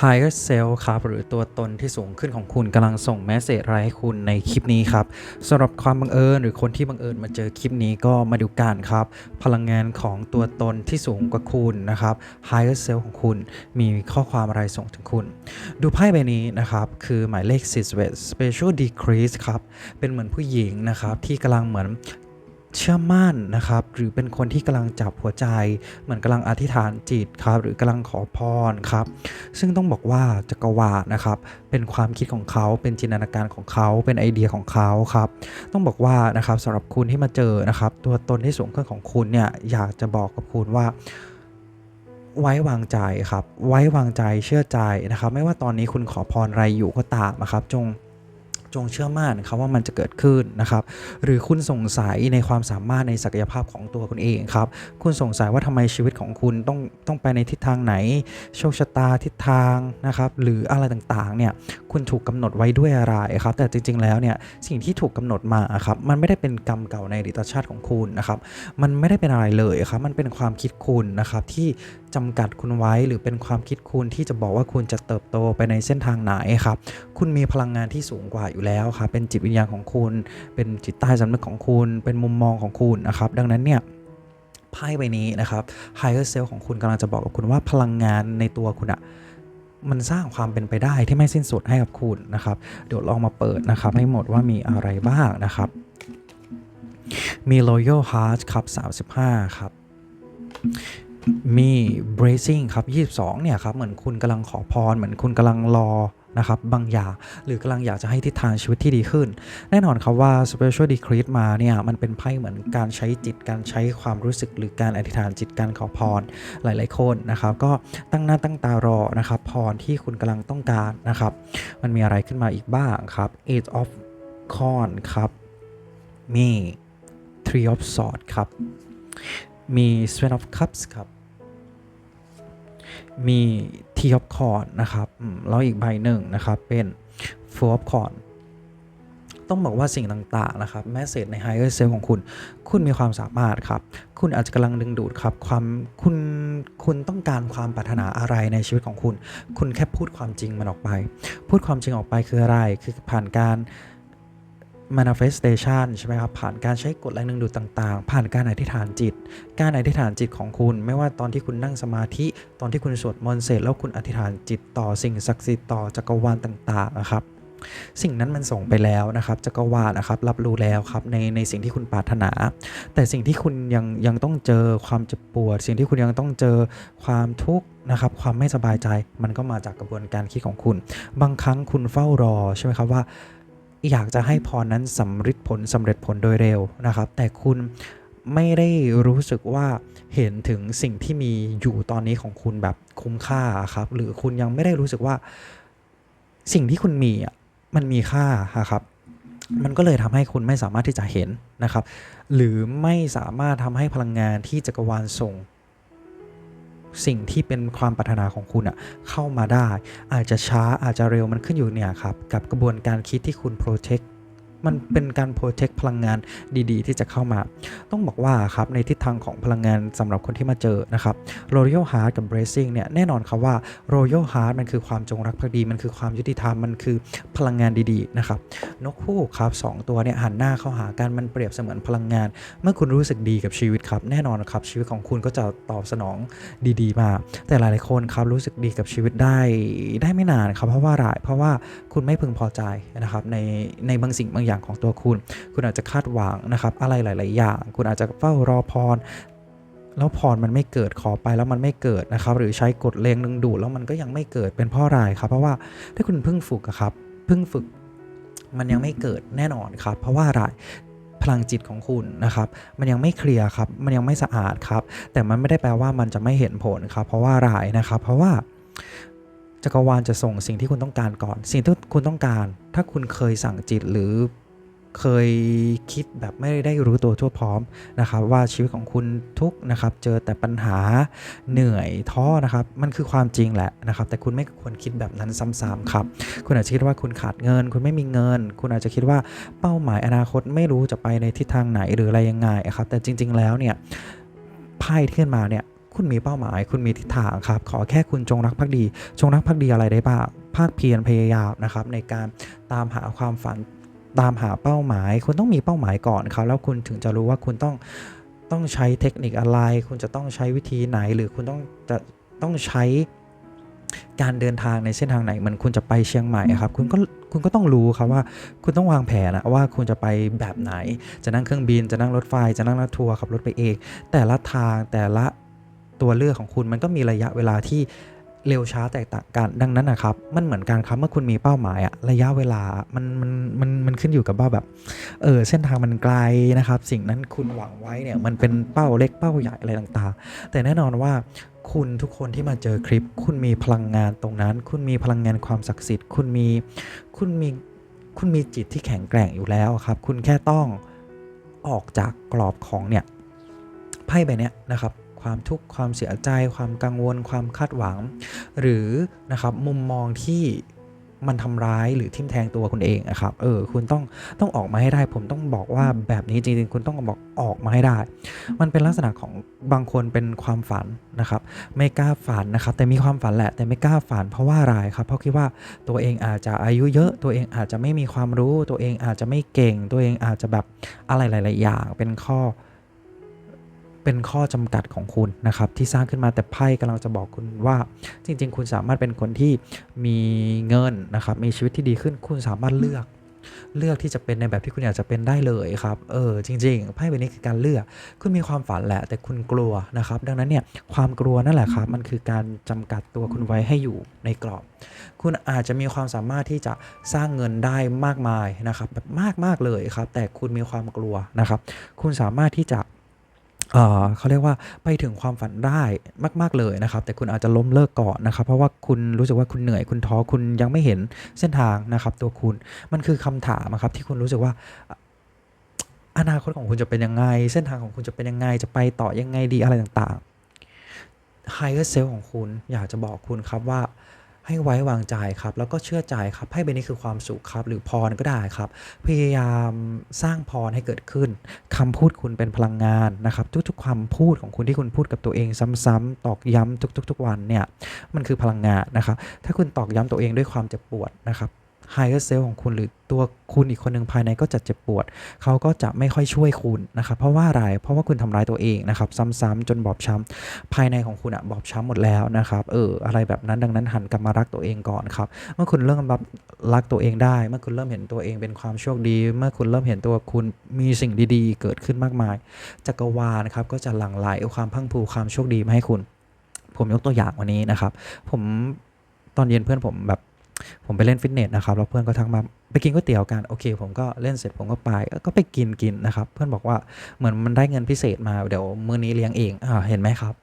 Higher Self ครับ หรือตัวตนที่สูงขึ้นของคุณกำลังส่งแมสเซจอะไรให้คุณในคลิปนี้ครับสำหรับความบังเอิญหรือคนที่บังเอิญมาเจอคลิปนี้ก็มาดูกันครับ พลังงานของตัวตนที่สูงกว่าคุณนะครับ Higher Self ของคุณมีข้อความอะไรส่งถึงคุณ ดูไพ่ใบนี้นะครับ คือหมายเลข41 Special Decrease ครับ เป็นเหมือนผู้หญิงนะครับ ที่กำลังเหมือน เชื่อมั่นนะครับหรือเป็นคนที่กำลังจับหัวใจ เหมือนกำลังอธิษฐานจิตครับหรือกำลังขอพรครับ ซึ่งต้องบอกว่าจักรวาลนะครับเป็นความคิดของเขาเป็นจินตนาการของเขาเป็นไอเดียของเขาครับ ต้องบอกว่านะครับสำหรับคุณที่มาเจอนะครับตัวตนที่สูงขึ้นของคุณเนี่ยอยากจะบอกกับคุณว่าไว้วางใจครับ ไว้วางใจเชื่อใจนะครับ ไม่ว่าตอนนี้คุณขอพรอะไรอยู่ก็ตามนะครับ จง จงเชื่อมั่นครับว่ามันจะเกิดขึ้นนะครับ หรือคุณสงสัยในความสามารถในศักยภาพของตัวคุณเองครับ คุณสงสัยว่าทำไมชีวิตของคุณต้องต้องไปในทิศทางไหน โชคชะตาทิศทางนะครับ หรืออะไรต่างๆ เนี่ย คุณถูกกำหนดไว้ด้วยอะไรครับ แต่จริง ๆ แล้วเนี่ย สิ่งที่ถูกกำหนดมาครับ มันไม่ได้เป็นกรรมเก่าในอดีตชาติของคุณนะครับ มันไม่ได้เป็นอะไรเลยครับ มันเป็นความคิดคุณนะครับที่ จำกัดคุณไว้ หรือเป็นความคิดคุณที่จะบอกว่าคุณจะเติบโตไปในเส้นทางไหนครับ คุณมีพลังงานที่สูงกว่าอยู่แล้วครับเป็นจิตวิญญาณของคุณ เป็นจิตใต้สำนึกของคุณ เป็นมุมมองของคุณนะครับ ดังนั้นเนี่ยไพ่ใบนี้นะครับ higher self ของคุณกำลังจะบอกกับคุณว่าพลังงานในตัวคุณอะมันสร้างความเป็นไปได้ที่ไม่สิ้นสุดให้กับคุณนะครับ เดี๋ยวลองมาเปิดนะครับ ให้หมดว่ามีอะไรบ้างนะครับ มี Royal Heart ครับ 35 ครับ มี bracing ครับ 22 เนี่ยครับ เหมือนคุณกำลังขอพร เหมือนคุณกำลังรอนะครับบางอย่างหรือกำลังอยากจะให้ทิศทางชีวิตที่ดีขึ้น แน่นอนครับว่า special decree มาเนี่ย มันเป็นไพ่เหมือนการใช้จิตการใช้ความรู้สึกหรือการอธิษฐานจิตการขอพรหลาย ๆ คนนะครับ ก็ตั้งหน้าตั้งตารอนะครับพรที่คุณกำลังต้องการนะครับ มันมีอะไรขึ้นมาอีกบ้างครับ eight of c o n ครับมี three of swords ครับ มี Seven of Cups ครับ มี T of c o r n นะครับ แล้วอีกใบหนึ่งนะครับ เป็น Four of c o r n ต้องบอกว่าสิ่งต่างๆนะครับแมสเซจใน Higher Self ของคุณ คุณมีความสามารถครับ คุณอาจจะกำลังดึงดูดครับ ความคุณคุณต้องการความปรารถนาอะไรในชีวิตของคุณ คุณแค่พูดความจริงมันออกไป พูดความจริงออกไปคืออะไร คือผ่านการ manifestation ใช่ไหมครับผ่านการใช้กฎแรงดึงดูดต่างๆ ผ่านการอธิษฐานจิต การอธิษฐานจิตของคุณ ไม่ว่าตอนที่คุณนั่งสมาธิตอนที่คุณสวดมนต์เสร็จแล้วคุณอธิษฐานจิตต่อสิ่งศักดิ์สิทธิ์ต่อจักรวาลต่างๆนะครับสิ่งนั้นมันส่งไปแล้วนะครับจักรวาลนะครับรับรู้แล้วครับในในสิ่งที่คุณปรารถนา แต่สิ่งที่คุณยังยังต้องเจอความเจ็บปวด สิ่งที่คุณยังต้องเจอความทุกข์นะครับความไม่สบายใจมันก็มาจากกระบวนการคิดของคุณ บางครั้งคุณเฝ้ารอใช่ไหมครับว่า อยากจะให้พรนั้นสำเร็จผลสำเร็จผลโดยเร็วนะครับ แต่คุณไม่ได้รู้สึกว่าเห็นถึงสิ่งที่มีอยู่ตอนนี้ของคุณแบบคุ้มค่าครับ หรือคุณยังไม่ได้รู้สึกว่าสิ่งที่คุณมีมันมีค่าอะครับมันก็เลยทำให้คุณไม่สามารถที่จะเห็นนะครับ หรือไม่สามารถทำให้พลังงานที่จักรวาลส่ง สิ่งที่เป็นความปรารถนาของคุณอะเข้ามาได้ อาจจะช้าอาจจะเร็วมันขึ้นอยู่เนี่ยครับกับกระบวนการคิดที่คุณ protect มันเป็นการ protect พลังงานดีๆ ที่จะเข้ามา ต้องบอกว่าครับในทิศทางของพลังงานสำหรับคนที่มาเจอนะครับ Royal Heart กับ Bracing เนี่ยแน่นอนครับว่า Royal Heart มันคือความจงรักภักดี มันคือความยุติธรรม มันคือพลังงานดีๆนะครับ นกคู่ครับสองตัวเนี่ยหันหน้าเข้าหากันมันเปรียบเสมือนพลังงาน เมื่อคุณรู้สึกดีกับชีวิตครับแน่นอนครับชีวิตของคุณก็จะตอบสนองดีๆ มา แต่หลายๆคนครับรู้สึกดีกับชีวิตได้ได้ไม่นานครับเพราะว่าอะไรเพราะว่าคุณไม่พึงพอใจนะครับในในบางสิ่งบางอย่างของตัวคุณ คุณอาจจะคาดหวังนะครับ อะไรหลาย ๆ อย่าง คุณอาจจะเฝ้ารอพรแล้วพรมันไม่เกิดขอไปแล้วมันไม่เกิดนะครับ หรือใช้กฎแรงดึงดูดแล้วมันก็ยังไม่เกิดเป็นเพราะอะไรครับ เพราะว่าถ้าคุณเพิ่งฝึกครับเพิ่งฝึกมันยังไม่เกิดแน่นอนครับ เพราะว่าอะไรพลังจิตของคุณนะครับ มันยังไม่เคลียร์ครับ มันยังไม่สะอาดครับ แต่มันไม่ได้แปลว่ามันจะไม่เห็นผลครับ เพราะว่าอะไรนะครับ เพราะว่า จักรวาลจะส่งสิ่งที่คุณต้องการก่อน สิ่งที่คุณต้องการ ถ้าคุณเคยสั่งจิตหรือเคยคิดแบบไม่ได้รู้ตัวทั่วพร้อมนะครับว่าชีวิตของคุณทุกข์นะครับเจอแต่ปัญหาเหนื่อยท้อนะครับมันคือความจริงแหละนะครับแต่คุณไม่ควรคิดแบบนั้นซ้ำๆครับคุณอาจจะคิดว่าคุณขาดเงิน คุณไม่มีเงิน คุณอาจจะคิดว่าเป้าหมายอนาคตไม่รู้จะไปในทิศทางไหนหรืออะไรยังไงครับแต่จริง ๆ แล้วเนี่ยไพ่ที่ขึ้นมาเนี่ยคุณ คุณมีเป้าหมาย คุณมีทิศทางครับ ขอแค่คุณจงรักภักดี จงรักภักดีอะไรได้บ้าง ภาคเพียรพยายามนะครับ ในการตามหาความฝัน ตามหาเป้าหมาย คุณต้องมีเป้าหมายก่อนครับ แล้วคุณถึงจะรู้ว่าคุณต้องต้องใช้เทคนิคอะไร คุณจะต้องใช้วิธีไหน หรือคุณต้องจะต้องใช้การเดินทางในเส้นทางไหนเหมือนคุณจะไปเชียงใหม่ครับ คุณก็คุณก็ต้องรู้ครับว่า คุณต้องวางแผนนะว่าคุณจะไปแบบไหน จะนั่งเครื่องบิน จะนั่งรถไฟ จะนั่งรถทัวร์ขับรถไปเอง แต่ละทางแต่ละ ตัวเลือกของคุณมันก็มีระยะเวลาที่เร็วช้าแตกต่างกันดังนั้นนะครับ มันเหมือนกันครับเมื่อคุณมีเป้าหมายอะระยะเวลา มันมันมันมันขึ้นอยู่กับว่าแบบเออเส้นทางมันไกลนะครับ สิ่งนั้นคุณหวังไว้เนี่ยมันเป็นเป้าเล็กเป้าใหญ่อะไรต่างๆ แต่แน่นอนว่าคุณทุกคนที่มาเจอคลิป คุณมีพลังงานตรงนั้น คุณมีพลังงานความศักดิ์สิทธิ์ คุณมีคุณมีคุณมีจิตที่แข็งแกร่งอยู่แล้วครับ คุณแค่ต้องออกจากกรอบของเนี่ยไพ่ใบเนี้ยนะครับ ความทุกข์ความเสียใจ ความกังวล ความคาดหวัง หรือนะครับมุมมองที่มันทำร้ายหรือทิ่มแทงตัวคุณเองอะครับ เออ คุณต้องต้องออกมาให้ได้ ผมต้องบอกว่าแบบนี้จริงๆ คุณต้องบอกออกมาให้ได้ มันเป็นลักษณะของบางคนเป็นความฝันนะครับ ไม่กล้าฝันนะครับ แต่มีความฝันแหละ แต่ไม่กล้าฝันเพราะว่าอะไรครับ เพราะคิดว่าตัวเองอาจจะอายุเยอะ ตัวเองอาจจะไม่มีความรู้ ตัวเองอาจจะไม่เก่ง ตัวเองอาจจะแบบอะไรหลาย ๆ อย่าง เป็นข้อ เป็นข้อจำกัดของคุณนะครับที่สร้างขึ้นมาแต่ไพ่กำลังจะบอกคุณว่า จริง ๆ คุณสามารถเป็นคนที่มีเงินนะครับมีชีวิตที่ดีขึ้นคุณสามารถเลือกเลือกที่จะเป็นในแบบที่คุณอยากจะเป็นได้เลยครับ เออ จริง ๆ ไพ่ใบนี้คือการเลือก คุณมีความฝันแหละ แต่คุณกลัวนะครับ ดังนั้นเนี่ย ความกลัวนั่นแหละครับ มันคือการจำกัดตัวคุณไว้ให้อยู่ในกรอบ คุณอาจจะมีความสามารถที่จะสร้างเงินได้มากมายนะครับ แบบมากๆเลยครับ แต่คุณมีความกลัวนะครับ คุณสามารถที่จะ เขาเรียกว่าไปถึงความฝันได้มาก ๆ เลยนะครับ แต่คุณอาจจะล้มเลิกก่อนนะครับ เพราะว่าคุณรู้สึกว่าคุณเหนื่อยคุณท้อคุณยังไม่เห็นเส้นทางนะครับ ตัวคุณมันคือคำถามครับที่คุณรู้สึกว่าอนาคตของคุณจะเป็นยังไง เส้นทางของคุณจะเป็นยังไง จะไปต่อยังไงดีอะไรต่างๆ Higher Self ของคุณอยากจะบอกคุณครับว่า ให้ไว้วางใจครับ แล้วก็เชื่อใจครับไพ่ใบนี้คือความสุขครับ หรือพรก็ได้ครับ พยายามสร้างพรให้เกิดขึ้นคำพูดคุณเป็นพลังงานนะครับ ทุกๆคำพูดของคุณที่คุณพูดกับตัวเองซ้ำๆตอกย้ำทุกๆๆวันเนี่ยมันคือพลังงานนะครับ ถ้าคุณตอกย้ำตัวเองด้วยความเจ็บปวดนะครับ higher self ของคุณหรือตัวคุณอีกคนหนึ่งภายในก็จะเจ็บปวด เขาก็จะไม่ค่อยช่วยคุณนะครับ เพราะว่าอะไร เพราะว่าคุณทำร้ายตัวเองนะครับ ซ้ำๆจนบอบช้ำภายในของคุณอะบอบช้ำหมดแล้วนะครับ เออ อะไรแบบนั้นดังนั้นหันกลับมารักตัวเองก่อนครับ เมื่อคุณเริ่มรับรักตัวเองได้ เมื่อคุณเริ่มเห็นตัวเองเป็นความโชคดี เมื่อคุณเริ่มเห็นตัวคุณมีสิ่งดีๆ เกิดขึ้นมากมาย จักรวาลครับก็จะหลั่งไหลความพังพูความโชคดีมาให้คุณ ผมยกตัวอย่างวันนี้นะครับ ผมตอนเย็นเพื่อนผมแบบ ผมไปเล่นฟิตเนสนะครับแล้วเพื่อนก็ทักมาไปกินก๋วยเตี๋ยวกันโอเค ผมก็เล่นเสร็จผมก็ไปก็ไปกินกินนะครับ เพื่อนบอกว่าเหมือนมันได้เงินพิเศษมาเดี๋ยวมื้อนี้เลี้ยงเองอ่าเห็นไหมครับ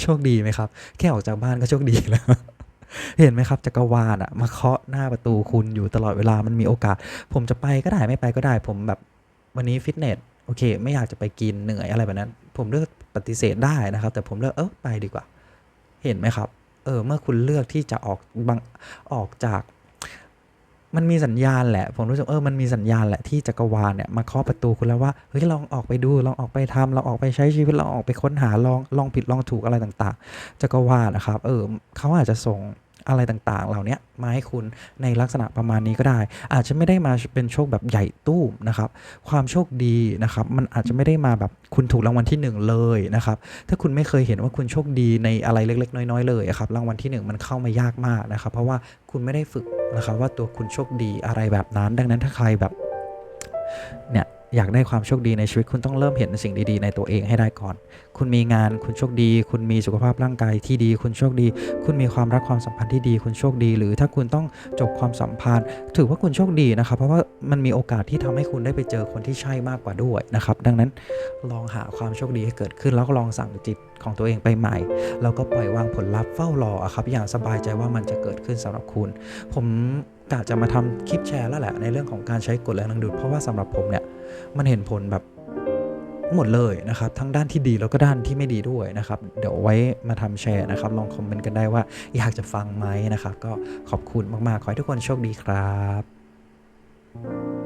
โชคดีไหมครับ แค่ออกจากบ้านก็โชคดีแล้วเห็นไหมครับจักรวาลอะมาเคาะหน้าประตูคุณอยู่ตลอดเวลามันมีโอกาส ผมจะไปก็ได้ไม่ไปก็ได้ ผมแบบวันนี้ฟิตเนสโอเค ไม่อยากจะไปกินเหนื่อยอะไรแบบนั้น ผมเลือกปฏิเสธได้นะครับ แต่ผมเลือกเออไปดีกว่า เห็นไหมครับ เออเมื่อคุณเลือกที่จะออกบางออกจาก มันมีสัญญาณแหละ ผมรู้สึกเออมันมีสัญญาณแหละที่จักรวาลเนี่ยมาเคาะประตูคุณแล้วว่าเฮ้ยลองออกไปดูลองออกไปทำลองออกไปใช้ชีวิตลองออกไปค้นหาลองลองผิดลองถูกอะไรต่าง ๆ จักรวาลนะครับ เออเขาอาจจะส่ง อะไรต่างๆ เหล่านี้มาให้คุณในลักษณะประมาณนี้ก็ได้ อาจจะไม่ได้มาเป็นโชคแบบใหญ่ตู้มนะครับ ความโชคดีนะครับมันอาจจะไม่ได้มาแบบคุณถูกรางวัลที่หนึ่งเลยนะครับ ถ้าคุณไม่เคยเห็นว่าคุณโชคดีในอะไรเล็ก ๆ น้อย ๆ เลยครับรางวัลที่หนึ่งมันเข้ามายากมากนะครับ เพราะว่าคุณไม่ได้ฝึกนะครับว่าตัวคุณโชคดีอะไรแบบนั้น ดังนั้นถ้าใครแบบเนี่ย อยากได้ความโชคดีในชีวิตคุณต้องเริ่มเห็นสิ่งดีๆ ในตัวเองให้ได้ก่อน คุณมีงานคุณโชคดี คุณมีสุขภาพร่างกายที่ดี คุณโชคดี คุณมีความรักความสัมพันธ์ที่ดี คุณโชคดี หรือถ้าคุณต้องจบความสัมพันธ์ ถือว่าคุณโชคดีนะครับ เพราะว่ามันมีโอกาสที่ทำให้คุณได้ไปเจอคนที่ใช่มากกว่าด้วยนะครับ ดังนั้นลองหาความโชคดีให้เกิดขึ้น แล้วก็ลองสั่งจิตของตัวเองไปใหม่ แล้วก็ปล่อยวางผลลัพธ์เฝ้ารอครับ อย่างสบายใจว่ามันจะเกิดขึ้นสำหรับคุณ ผมกะจะมาทำคลิปแชร์แล้วแหละในเรื่องของการใช้กฎแรงดึงดูดเพราะว่าสำหรับผมเนี่ย มันเห็นผลแบบหมดเลยนะครับ ทั้งด้านที่ดีแล้วก็ด้านที่ไม่ดีด้วยนะครับ เดี๋ยวไว้มาทำแชร์นะครับ ลองคอมเมนต์กันได้ว่าอยากจะฟังไหมนะครับ ก็ขอบคุณมากๆ ขอให้ทุกคนโชคดีครับ